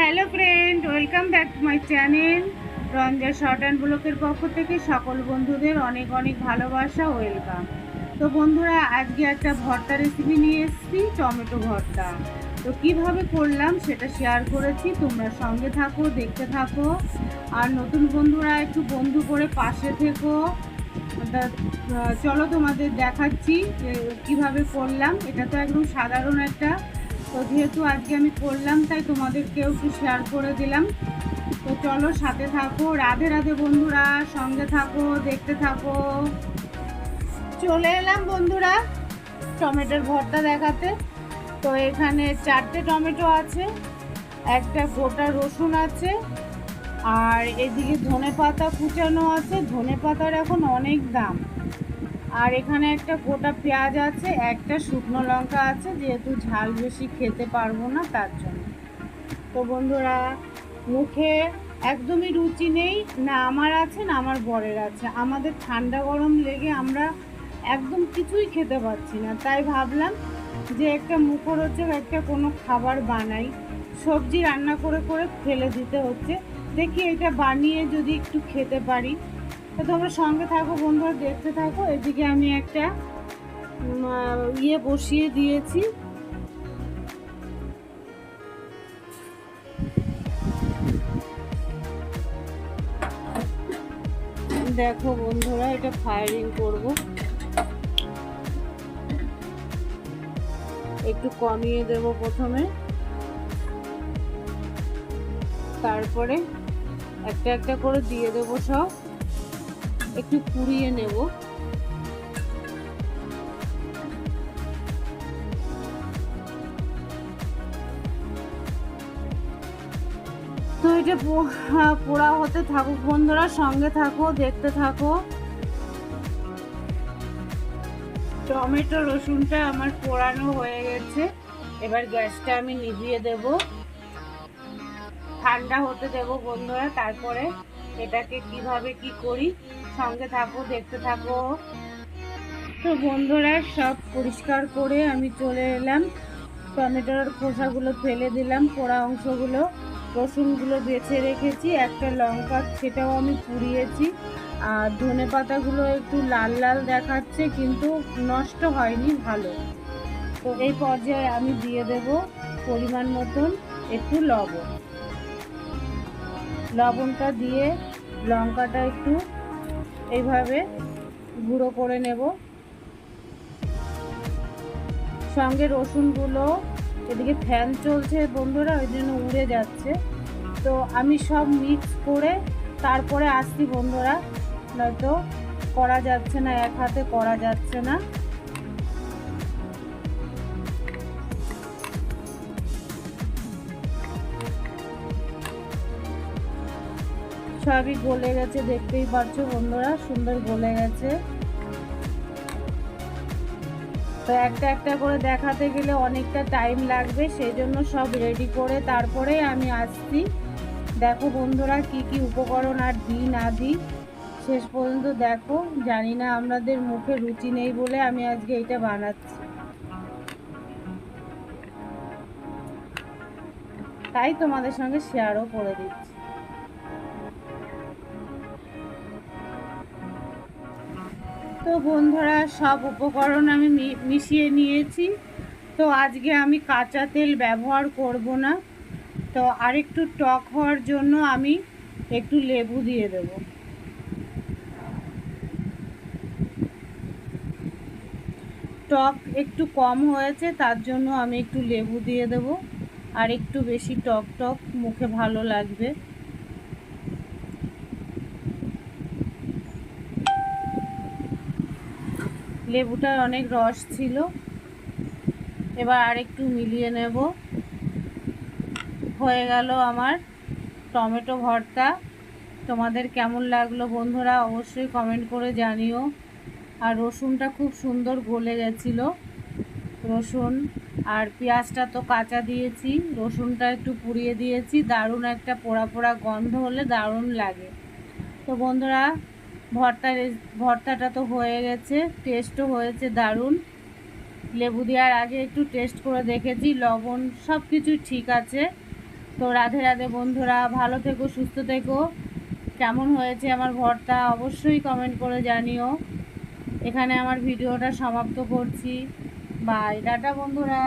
Hello friend, welcome back to my channel. Ranja short and ব্লকের পক্ষ থেকে সকল বন্ধুদের অনেক অনেক ভালোবাসা, ওয়েলকাম। তো বন্ধুরা, আজকে একটা ভর্তা রেসিপি নিয়ে এসেছি, টমেটো ভর্তা। তো কীভাবে করলাম সেটা শেয়ার করেছি, তোমরা সঙ্গে থাকো, দেখতে থাকো। আর নতুন বন্ধুরা, একটু বন্ধু করে পাশে থেকো। চলো তোমাদের দেখাচ্ছি যে কীভাবে করলাম। এটা তো একদম সাধারণ একটা তো যেহেতু আজকে আমি করলাম, তাই তোমাদেরকেও একটু শেয়ার করে দিলাম। তো চলো সাথে থাকো, রাধে রাধে বন্ধুরা, সঙ্গে থাকো, দেখতে থাকো। চলে এলাম বন্ধুরা, টমেটোর ভর্তা দেখাতে। তো এখানে চারটে টমেটো আছে, একটা গোটা রসুন আছে, আর এদিকে ধনে পাতা কুচানো আছে। ধনে পাতার এখন অনেক দাম। আর এখানে একটা গোটা পেঁয়াজ আছে, একটা শুকনো লঙ্কা আছে, যেহেতু ঝাল বেশি খেতে পারব না তার জন্য। তো বন্ধুরা, মুখে একদমই রুচি নেই, না আমার আছে, না আমার বরের আছে। আমাদের ঠান্ডা গরম লেগে আমরা একদম কিছুই খেতে পারছি না। তাই ভাবলাম যে একটা মুখরোচক একটা কোনো খাবার বানাই। সবজি রান্না করে করে ফেলে দিতে হচ্ছে। দেখি এটা বানিয়ে যদি একটু খেতে পারি। তো তোমরা সঙ্গে থাকো বন্ধুরা দেখতে থাকো। এদিকে আমি একটা ইয়ে বসিয়ে দিয়েছি। দেখো বন্ধুরা, এটা ফায়ারিং করব। একটু কমিয়ে দেব প্রথমে। তারপরে একটা একটা করে দিয়ে দেবো সব। একটু পুড়িয়ে নেব। তো এটা পোড়া হতে থাকুক বন্ধুরা, সঙ্গে থাকো, দেখতে থাকো। টমেটো, রসুনটা আমার পোড়ানো হয়ে গেছে। এবার গ্যাসটা আমি নিভিয়ে দেব। ঠান্ডা হতে দেব বন্ধুরা, তারপরে এটাকে কীভাবে কি করি? সঙ্গে থাকো দেখতে থাকো তো বন্ধুরা, সব পরিষ্কার করে আমি চলে এলাম। টমেটোর খোসাগুলো ফেলে দিলাম, পোড়া অংশগুলো। রসুনগুলো বেছে রেখেছি, একটা লঙ্কা সেটাও আমি পুড়িয়েছি। আর ধনে পাতাগুলো একটু লাল লাল দেখাচ্ছে, কিন্তু নষ্ট হয়নি, ভালো। তো এই পর্যায়ে আমি দিয়ে দেব পরিমাণ মতন একটু লবণ। লবণটা দিয়ে লঙ্কাটা একটু এইভাবে গুঁড়ো করে নেব। সঙ্গে রসুনগুলো, এদিকে ফ্যান চলছে বন্ধুরা, ওই জন্য উড়ে যাচ্ছে। তো আমি সব মিক্স করে তারপরে আসছি বন্ধুরা, নয়তো করা যাচ্ছে না, এক হাতে করা যাচ্ছে না। সবই গলে গেছে, দেখতেই পাচ্ছ বন্ধুরা, সুন্দর গলে গেছে। তো একটা একটা করে দেখাতে গেলে অনেকটা টাইম লাগবে সেই জন্য সব রেডি করে তারপরে আমি আসছি। দেখো বন্ধুরা কি কি উপকরণ আর দিই না দিই, শেষ পর্যন্ত দেখো। জানি না আমাদের মুখে রুচি নেই বলে আমি আজকে এটা বানাচ্ছি। তাই তোমাদের সঙ্গে শেয়ারও করে দিচ্ছি। তো বন্ধুরা, সব উপকরণ আমি মিশিয়ে নিয়েছি। তো আজকে আমি কাঁচা তেল ব্যবহার করব না। তো আরেকটু টক হওয়ার জন্য আমি একটু লেবু দিয়ে দেব। টক একটু কম হয়েছে, তার জন্য আমি একটু লেবু দিয়ে দেব। আর একটু বেশি টক টক, মুখে ভালো লাগবে। লেবুটার অনেক রস ছিল। এবার আরেকটু মিলিয়ে নেব। হয়ে গেল আমার টমেটো ভর্তা। তোমাদের কেমন লাগল বন্ধুরা অবশ্যই কমেন্ট করে জানিও। আর রসুনটা খুব সুন্দর গলে গেছিল। রসুন আর পেঁয়াজটা তো কাঁচা দিয়েছি। রসুনটা একটু পুড়িয়ে দিয়েছি। দারুণ একটা পোড়া পোড়া গন্ধ হলে দারুণ লাগে। তো বন্ধুরা ভর্তা ভর্তাটা তো হয়ে গেছে টেস্টও হয়েছে দারুণ। লেবু দেওয়ার আগে একটু টেস্ট করে দেখেছি, লবণ সব কিছু ঠিক আছে। তো রাধে রাধে বন্ধুরা, ভালো থেকো, সুস্থ থেকো। কেমন হয়েছে আমার ভর্তা অবশ্যই কমেন্ট করে জানিও। এখানে আমার ভিডিওটা সমাপ্ত করছি। বাই টাটা বন্ধুরা।